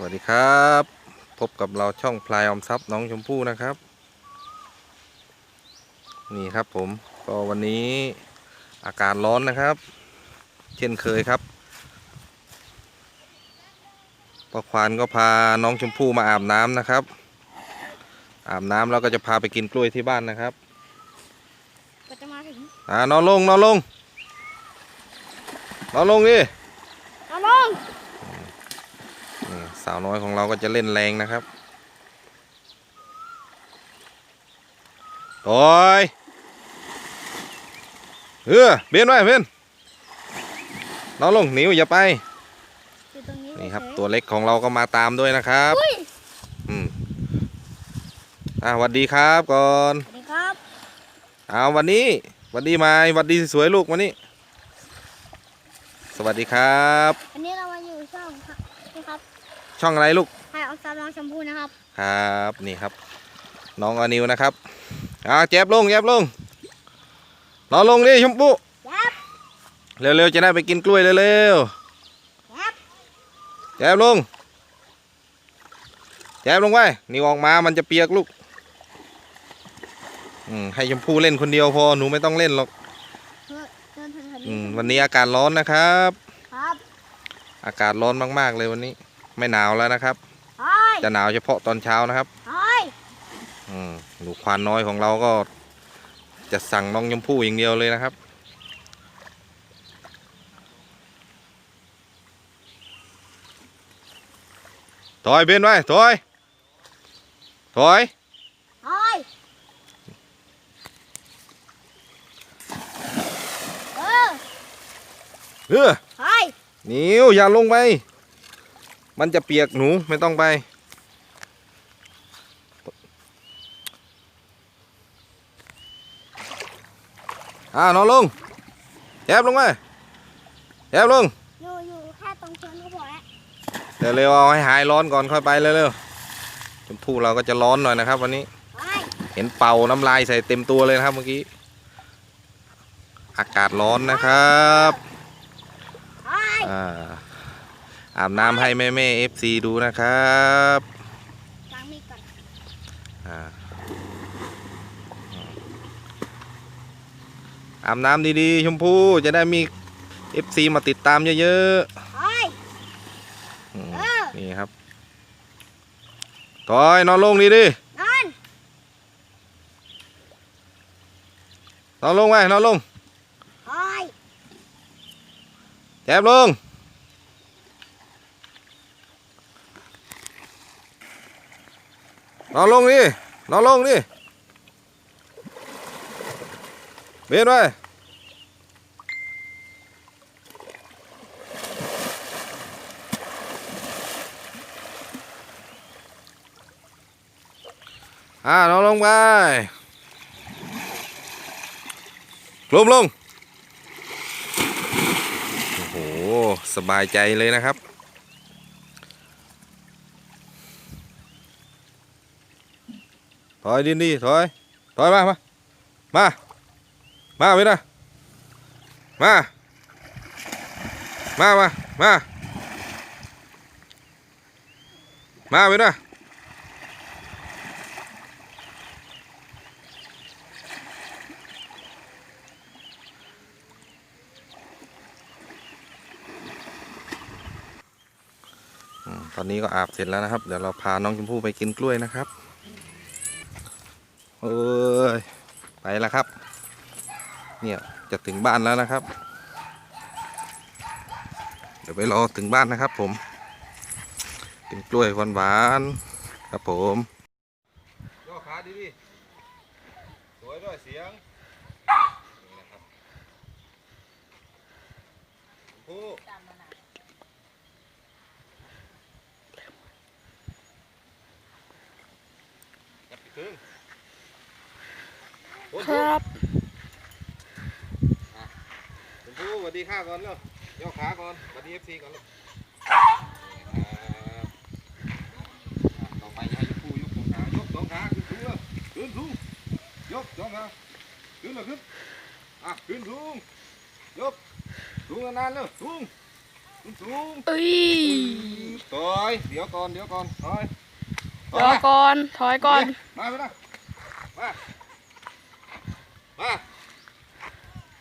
สวัสดีครับ พบกับเราช่องพลายออมทรัพย์น้องชมพู่นะครับ นี่ครับผมก็วันนี้อากาศร้อนนะครับ เช่นเคยครับปอควานก็พาน้องชมพู่มาอาบน้ำนะครับ อาบน้ำแล้วก็จะพาไปกินกล้วยที่บ้านนะครับก็จะมาถึงอ่านอนลงนอนลงนอนลงดิ เอาลง นี่สาวน้อยของเราก็จะเล่นแรงนะครับโอ้ยเออเบียนไว้เบียนนอนลงหนิวอย่าไปอยู่ตรงนี้นี่ครับเฉยๆตัวเล็กของเราก็มาตามด้วยนะครับอุ้ยอืมอ่าสวัสดีครับก่อนสวัสดีครับเอาวันนี้สวัสดีไหมสวัสดีสวยๆลูกวันนี้ สวัสดีครับวันนี้เรามาอยู่ช่องค่ะนี่ครับ ช่องอะไรลูกไฮออฟซาลองชมพูนะครับครับนี่ครับ น้องอนิวนะครับอ่าแจ็บลงแจ็บลงนอนลงดิชมพู่ยับเร็วๆจะได้ไปกินกล้วยเร็วยับๆแจ็บลงแจ็บลงไว้นี่ออกมามันจะเปียกลูกอืมให้ชมพู่เล่นคนเดียวพอหนูไม่ต้องเล่นหรอกเฮ้ยเดินทางอืนี้มวันนี้อากาศร้อนนะครับ ครับ อากาศร้อนมากๆเลยวันนี้ ไม่หนาวแล้วนะครับเฮ้ยจะหนาวเฉพาะตอนเช้านะครับเฮ้ยอืมหนูควานน้อยของเราก็จะสั่งน้องชมพู่อย่างเดียวเลยนะครับ ถอยเบนไว้ ถอย ถอยเฮ้ยเออเออเฮ้ยนิวอย่าลงไป มันจะเปียกหนูไม่ต้องไป อ่านอนลงแอบลงไปแอบลงอยู่อยู่แค่ตรงเชิงก็พอแล้วเดี๋ยวเร็วเอาให้หายร้อนก่อนค่อยไปเร็วๆชมพู่เราก็จะร้อนหน่อยนะครับ วันนี้เฮ้ยเห็นเป่าน้ำลายใส่เต็มตัวเลยนะครับเมื่อกี้ อากาศร้อนนะครับเฮ้ยอ่า อาบน้ำให้แม่แม่เอฟซีดูนะครับล้างมีดก่อนอ่าอาบน้ำดีๆ ชมพู่จะได้มีเอฟซีมาติดตามเยอะเฮ้ยๆอืมเออนี่ครับถอยนอนลงดีดินอนนอนลงไว้นอนลงเฮ้ยแจบลง นอนลงดินอนลงดิเบนไว้อ่านอนลงไปลงลงโอ้โห สบายใจเลยนะครับ ถอยดินดีถอยถอยมามามามาไปนะมามามามามาไปนะตอนนี้ก็อาบเสร็จแล้วนะครับ เดี๋ยวเราพาน้องชมพู่ไปกินกล้วยนะครับ อ้ย ไปแล้วครับ เนี่ยจะถึงบ้านแล้วนะครับ เดี๋ยวไปรอถึงบ้านนะครับผม กินกล้วยหวานหวานๆครับผมย่อขาดีดีสวยด้วยเสียงนี่นะครับชมพู่จับไปถึงโอ้ ครับชมพู่สวัสดีข้าก่อนเร็วย่อขาก่อนสวัสดีเอฟซีก่อนลูกต่อไปให้ชมพู่ยกสองขายกสองขาขึ้นสูงเลยขึ้นสูงยกสองขาขึ้นเลยขึ้นอะขึ้นสูงยกสูงนานๆเร็วสูงขึ้นสูงเอ้ยถอยเดี๋ยวก่อนเดี๋ยวก่อนถอยถรออยก่อนถอยก่อนมาไปนะมา มา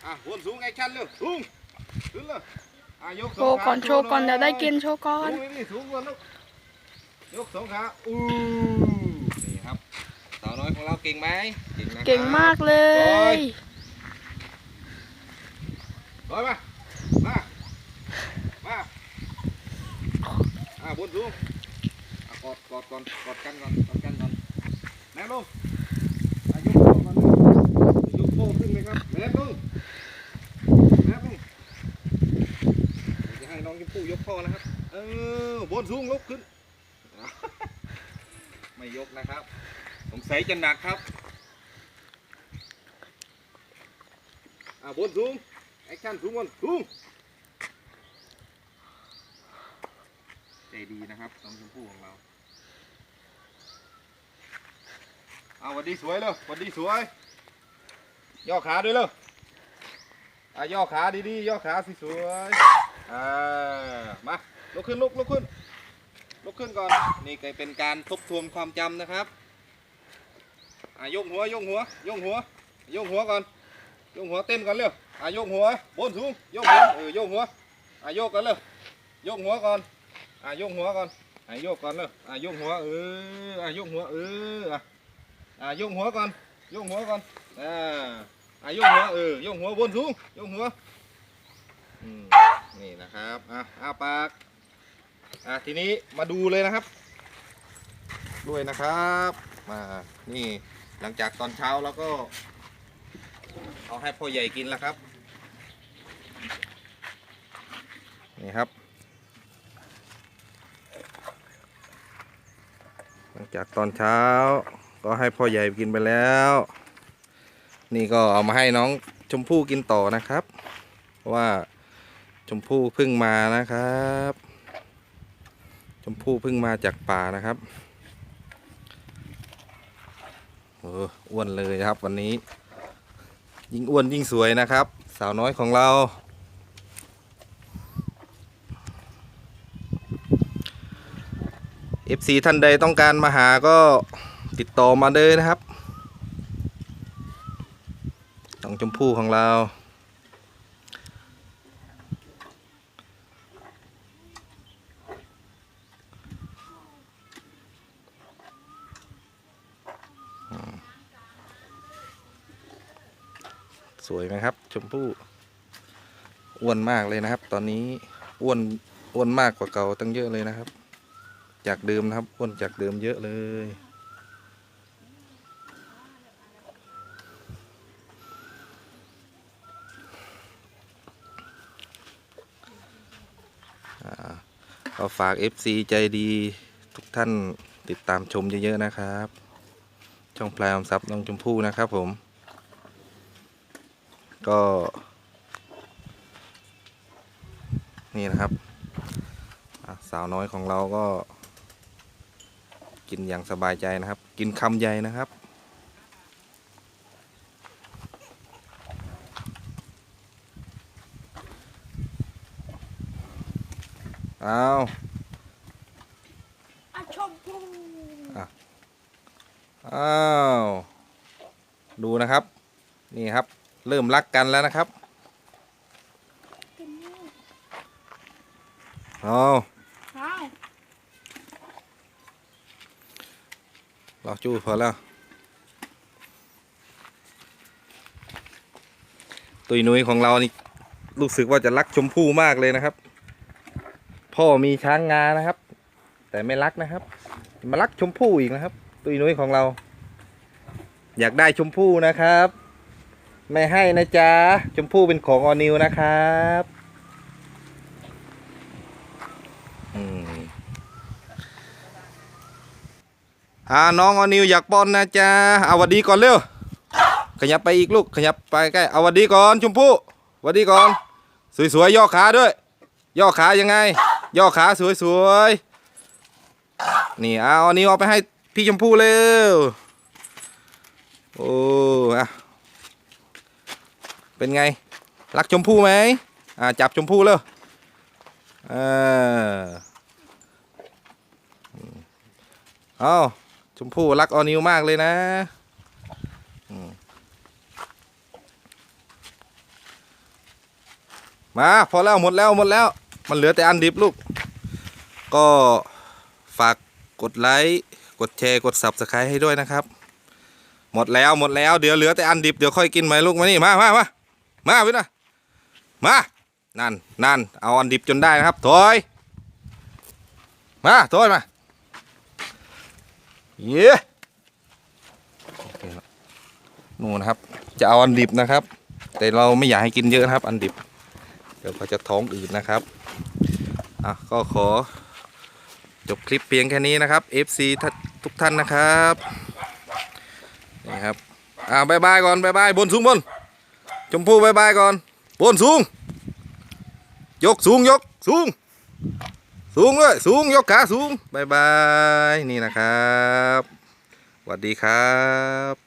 อะวนสูงแอคชั่นเร็วสูงขึ้นเลยอะยกโชว์ก่อนโชว์ก่อนเดี๋ยวได้กินโชว์ก่อน สูงนี่สูงก่อนลูกยกสองขาอู้นี่ครับสาวน้อยของเราเก่งไหมเก่งนะครับ เก่งมากเลยถอยมา มา มาอ่าบนสูงอะกอดกอดก่อนกอดกันก่อนกอดกันก่อนแม่ลงอะยกโป้ก่อนเลย ยกโป้ขึ้นเลยครับแม่ลงแม่ลงเดี๋ยวจะให้น้องยิมพู่ยกพ่อนะครับ เออบนสูงลุกขึ้น ไม่ยกนะครับ สงสัยจะหนักครับอ่าบนสูงแอคชั่นสูงบนสูงใจดีนะครับน้องชมพู่ของเราเอาวันดีสวยเลยวันดีสวย ย่อขาด้วยเลยอะย่อขาดีๆย่อขาสวยๆอ่ามาลุกขึ้นลุกลุกขึ้นลุกขึ้นก่อนนี่ก็เป็นการทบทวนความจำนะครับอะยกหัวยกหัวยกหัวยกหัวก่อนยกหัวเต้นก่อนเร็วอะยกหัวบนสูงยกหัวเออยกหัวอะยกก่อนเร็วยกหัวก่อนอะยกหัวก่อนอะยกก่อนเร็วอะยกหัวเอออะยกหัวเอออะอะโยกหัวก่อนยกหัวก่อน อ่าอะยกหัวเออยกหัวบนสูงยกหัวอืมนี่นะครับอะอ้าปากอะทีนี้มาดูเลยนะครับ ด้วยนะครับมานี่หลังจากตอนเช้าแล้วก็ เอาให้พ่อใหญ่กินแล้วครับ นี่ครับ หลังจากตอนเช้าก็ให้พ่อใหญ่กินไปแล้ว นี่ก็เอามาให้น้องชมพู่กินต่อนะครับ ว่าชมพู่เพิ่งมานะครับ ชมพู่เพิ่งมาจากป่านะครับเอออ้วนเลยครับวันนี้ ยิ่งอ้วนยิ่งสวยนะครับ สาวน้อยของเรา FC ท่านใดต้องการมาหาก็ติดต่อมาเลยนะครับน้อง ชมพู่ของเรา สวยไหมครับ ชมพู่ อ้วนมากเลยนะครับ ตอนนี้อ้วนอ้วนมากกว่าเก่าตั้งเยอะเลยนะครับ จากเดิมนะครับ อ้วนจากเดิมเยอะเลย ก็ฝาก FC ใจดีทุกท่านติดตามชมเยอะๆนะครับ ช่องพลายอมทรัพย์น้องชมพู่นะครับผม ก็ นี่นะครับ สาวน้อยของเราก็ กินอย่างสบายใจนะครับ กินคำใหญ่นะครับ เอาอาชมพูอ้าวดูนะครับ นี่ครับ เริ่มรักกันแล้วนะครับกินนี่เอาเอารอจู้พอแล้ว ตุยนุ้ยของเรานี่รู้สึกว่าจะรักชมพู่มากเลยนะครับ พ่อมีช้างงานะครับ แต่ไม่รักนะครับ มารักชมพู่อีกนะครับ ตุยนุ้ยของเรา อยากได้ชมพู่นะครับ ไม่ให้นะจ๊ะชมพู่เป็นของออนิวนะครับอืมอ่าน้องออนิวอยากป้อนนะจ๊ะเอาวัดดีก่อนเร็วขยับไปอีกลูกขยับไปใกล้เอาวัดดีก่อนชมพู่วัดดีก่อน สวยๆย่อขาด้วย ย่อขายังไง ย่อขาสวยๆ นี่เอาออนิวเอาไปให้พี่ชมพู่เร็ว โอ้อะเป็นไง รักชมพู่ไหมอ่าจับชมพู่เร็วเออเอาชมพู่รักออนิวมากเลยนะมาพอแล้วหมดแล้วหมดแล้ว มันเหลือแต่อันดิบลูก ก็ฝากกดไลค์ กดแชร์ กด subscribe ให้ด้วยนะครับ หมดแล้วหมดแล้วเดี๋ยวเหลือแต่อันดิบเดี๋ยวค่อยกินไหมลูกมานี่มามามามาพี่นะมานั่นนั่นเอาอันดิบจนได้นะครับถอยมาถอยมาเย้โอเคแล้วนู่นะครับจะเอาอันดิบนะครับ แต่เราไม่อยากให้กินเยอะนะครับ อันดิบ เดี๋ยวเขาจะท้องอืดนะครับอะก็ขอ จบคลิปเพียงแค่นี้นะครับ FC ทุกท่านนะครับนี่ครับอ่าบายบายก่อนบายบายบนสูงบนชมพู่บายบายก่อนบนสูง ยกสูงยกสูง สูงเลยสูงยกขาสูงบายบายนี่นะครับสวัสดีครับ